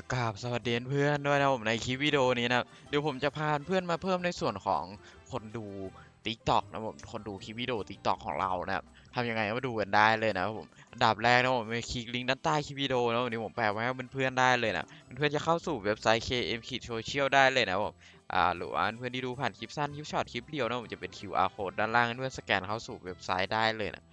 อากาศสวัสดีเพื่อนด้วยนะผมในคลิปวิดีโอนี้นะเดี๋ยวผมจะพาเพื่อนมาเพิ่มในส่วนของคนดู TikTok นะผมคนดูคลิปวิดีโอ TikTok ของเรานะครับทำยังไงมาดูกันได้เลยนะผมอันดับแรกนะผมไปคลิกลิงก์ด้านใต้คลิปวิดีโอนะวันนี้ผมแปะไว้ให้เพื่อนๆได้เลยนะเพื่อนๆจะเข้าสู่เว็บไซต์ KM Social ได้เลยนะผมอ่าหรือว่าเพื่อนที่ดูผ่านคลิปสั้นคลิปช็อตคลิปเดียวนะผมจะเป็น QR code ด้านล่างเพื่อนสแกนเข้าสู่เว็บไซต์ได้เลยนะ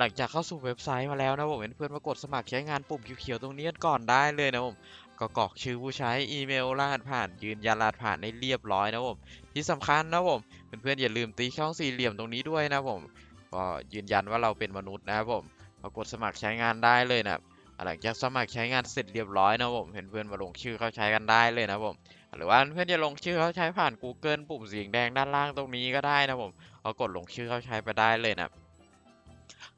หลังจากเข้าสู่เว็บไซต์มาแล้วนะผมเพื่อนๆมากดสมัครใช้งานปุ่มเขียวๆตรงนี้ก่อนได้เลยนะผม ก็กรอกชื่อผู้ใช้อีเมลรหัสผ่านยืนยันรหัสผ่านให้เรียบร้อยนะผมที่สำคัญนะผมเพื่อนๆอย่าลืมตีช่องสี่เหลี่ยมตรงนี้ด้วยนะผมก็ยืนยันว่าเราเป็นมนุษย์นะครับผมก็กดสมัครใช้งานได้เลยนะหลังจากสมัครใช้งานเสร็จเรียบร้อยนะผมเพื่อนๆมาลงชื่อเข้าใช้กันได้เลยนะผมหรือว่าเพื่อนจะลงชื่อเข้าใช้ผ่าน Google ปุ่มสีแดงด้านล่างตรงนี้ก็ได้นะผมก็กดลงชื่อเข้าใช้ไปได้เลยนะ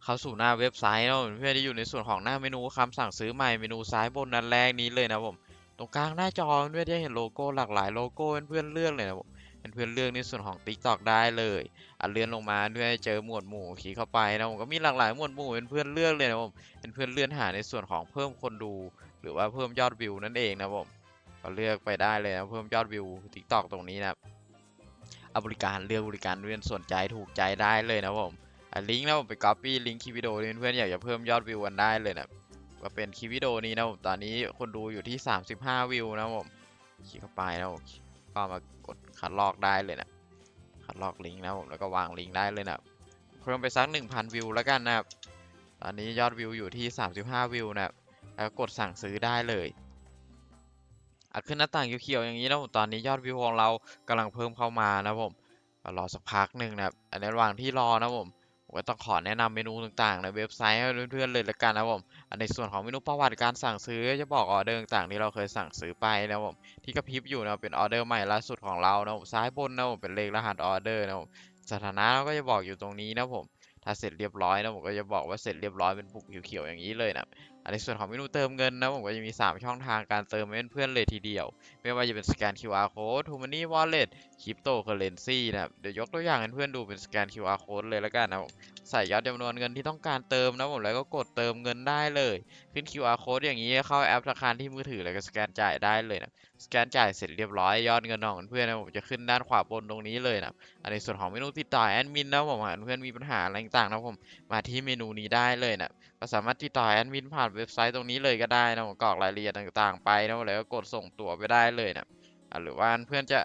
เข้าสู่หน้าเว็บไซต์เนาะเพื่อนที่อยู่ในส่วนของหน้าเมนูคำสั่งซื้อใหม่เมนูซ้ายบนนั้นแรกนี้เลยนะผมตรงกลางหน้าจอเพื่อนจะเห็นโลโก้หลากหลายโลโก้เพื่อนเลือกเลยนะผมเพื่อนเลือกในส่วนของ TikTok ได้เลยอะเลื่อนลงมาเพื่อเจอหมวดหมู่คลิกเข้าไปนะผมก็มีหลากหลายหมวดหมู่เพื่อนเลือกเลยนะผมเพื่อนเลื่อนหาในส่วนของเพิ่มคนดู หรือว่าเพิ่มยอดวิวนั่นเองนะผมก็เลือกไปได้เลยนะเพิ่มยอดวิว TikTok ตรงนี้นะบริการเลือกบริการเพื่อนสนใจถูกใจได้เลยนะผม อะลิงก์นะผมไป copy ลิงก์คลิปวิดีโอนี้เพื่อนอยากจะเพิ่มยอดวิวกันได้เลยนะก็เป็นคลิปวิดีโอนี้นะผมตอนนี้คนดูอยู่ที่ 35 วิวนะผมคลิกเข้าไปนะผมก็มากดคัดลอกได้เลยนะคัดลอกลิงก์นะผมแล้วก็วางลิงก์ได้เลยนะเพิ่มไปสัก 1,000 วิวแล้วกันนะครับตอนนี้ยอดวิวอยู่ที่ 35 วิวนะครับแล้วกดสั่งซื้อได้เลยอขึ้นหน้าต่างเขียวๆอย่างนี้นะผมตอนนี้ยอดวิวของเรากำลังเพิ่มเข้ามานะผมรอสักพักหนึ่งนะครับอันในระหว่างที่รอนะผม ผมก็ต้องขอแนะนำเมนูต่างๆ ในเว็บไซต์ให้เพื่อนๆเลยละกันนะผมในส่วนของเมนูประวัติการสั่งซื้อจะบอกออเดอร์ต่างๆที่เราเคยสั่งซื้อไปนะผมที่กระพริบอยู่นะเป็นออเดอร์ใหม่ล่าสุดของเรานะผมซ้ายบนนะผมเป็นเลขรหัสออเดอร์นะผมสถานะเราก็จะบอกอยู่ตรงนี้นะผมถ้าเสร็จเรียบร้อยนะผมก็จะบอกว่าเสร็จเรียบร้อยเป็นปุ่มเขียวๆอย่างนี้เลยนะ อันในส่วนของเมนูเติมเงินนะผมก็จะมี 3 ช่องทางการเติมให้เพื่อนเลยทีเดียว ไม่ว่าจะเป็นสแกน QR code t o Money Wallet Cryptocurrency นะครับเดี๋ยวยกตัวอย่างให้เพื่อนดูเป็นสแกน QR code เลยละกันนะผมใส่ยอดจำนวนเงินที่ต้องการเติมนะผมแล้วก็กดเติมเงินได้เลย ขึ้น QR code อย่างนี้เข้าแอปธนาคารที่มือถือแล้วก็สแกนจ่ายได้เลยนะสแกนจ่ายเสร็จเรียบร้อยยอดเงินของเพื่อนนะผมจะขึ้นด้านขวาบนตรงนี้เลยนะอันในส่วนของเมนูติดต่อแอดมินนะผมหากเพื่อนมีปัญหาอะไรต่างๆนะผมมาที่เมนูนี้ได้เลยนะก็สามารถติดต่อแอดมินผ่านเว็บไซต์ตรงนี้เลยก็ได้นะผมกรอกรายละเอียดต่างๆไปนะแล้วก็กดส่งตั๋วไปได้เลยนะอะหรือว่าเพื่อนจะ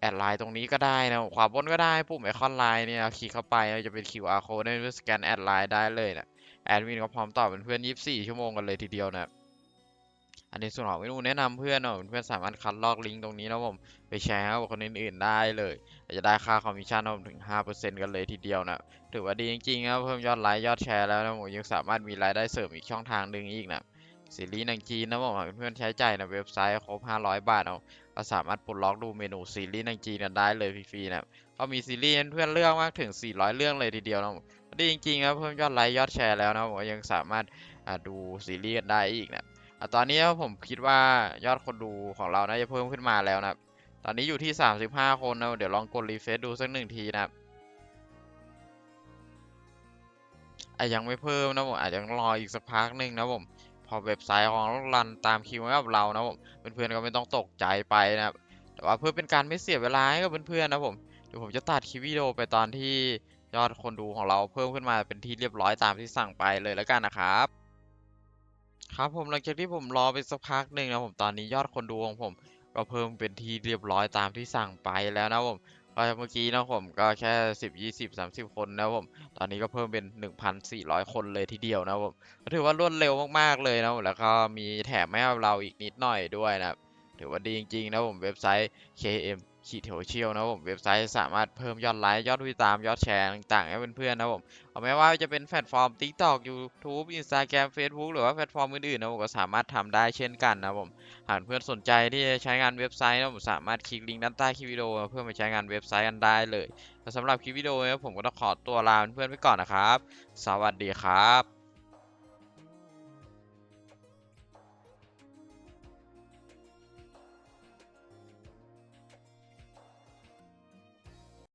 แอดไลน์ตรงนี้ก็ได้นะขวาบนก็ได้ปุ่มไอคอนไลน์เนี่ยคลิกเข้าไปจะเป็น QR code ให้เพื่อนสแกนแอดไลน์ได้เลยนะแอดมินก็พร้อมตอบเป็นเพื่อน 24 ชั่วโมงกันเลยทีเดียวนะ อันนี้ส่วนของเมนูแนะนำเพื่อนเนาะเพื่อนสามารถคัดลอกลิงก์ตรงนี้นะผมไปแชร์ให้กับคนอื่นๆได้เลย จะได้ค่าคอมมิชชั่นนะผมถึง 5%กันเลยทีเดียวนะถือว่าดีจริงๆนะเพิ่มยอดไลค์ยอดแชร์แล้วนะผมยังสามารถมีรายได้เสริมอีกช่องทางหนึ่งอีกนะซีรีส์หนังจีนนะผมหากเพื่อนใช้ใจ่ายในเว็บไซต์ครบ 500 บาทเอาก็สามารถปลดล็อกดูเมนูซีรีส์หนังจีนกันได้เลยฟรีๆนะก็มีซีรีส์เพื่อนเลือกมากถึง 400 เรื่องเลยทีเดียวนะดีจริงๆครับเพิ่มยอดไลค์ยอดแชร์แล้วนะผมยังสามารถดูซีรีส์กันได้อีกนะ ตอนนี้ผมคิดว่ายอดคนดูของเราน่าจะเพิ่มขึ้นมาแล้วนะครับ ตอนนี้อยู่ที่ 35 คนนะเดี๋ยวลองกดรีเฟซดูสักหนึ่งทีนะครับอะยังไม่เพิ่มนะผมอาจจะรออีกสักพักหนึ่งนะผมพอเว็บไซต์ของรันตามคิวกับเรานะผมเพื่อนๆก็ไม่ต้องตกใจไปนะครับแต่ว่าเพื่อเป็นการไม่เสียเวลาให้กับเพื่อนๆนะผมเดี๋ยวผมจะตัดคลิปวิดีโอไปตอนที่ยอดคนดูของเราเพิ่มขึ้นมาเป็นที่เรียบร้อยตามที่สั่งไปเลยแล้วกันนะครับ ครับผมหลังจากที่ผมรอไปสักพักหนึ่งนะผมตอนนี้ยอดคนดูของผม ก็เพิ่มเป็นที่เรียบร้อยตามที่สั่งไปแล้วนะผมก็เมื่อกี้นะผมก็แค่สิบยี่สิบสามสิบคนนะผมตอนนี้ก็เพิ่มเป็นหนึ่งพันสี่ร้อยคนเลยทีเดียวนะผมถือว่ารวดเร็วมากๆเลยนะแล้วก็มีแถมให้เราอีกนิดหน่อยด้วยนะถือว่าดีจริงๆนะผมเว็บไซต์ KM ขีดเถวเชียวนะผมเว็บไซต์สามารถเพิ่มยอดไลค์ยอดผู้ติตามยอดแชร์ต่างๆให้เพื่อนๆนะผมเอาไม่ว่าจะเป็นแพลตฟอร์ม TikTok YouTube Instagram Facebook หรือว่าแพลตฟอร์มอื่นๆนะผมก็สามารถทำได้เช่นกันนะผมหากเพื่อนสนใจที่จะใช้งานเว็บไซต์นะผมสามารถคลิกลิงก์ด้านใต้คลิปวิดีโอเพื่อไปใช้งานเว็บไซต์กันได้เลยแต่สำหรับคลิปวิดีโอนี้ผมก็ต้องขอตัวลาเพื่อนๆไปก่อนนะครับ สวัสดีครับ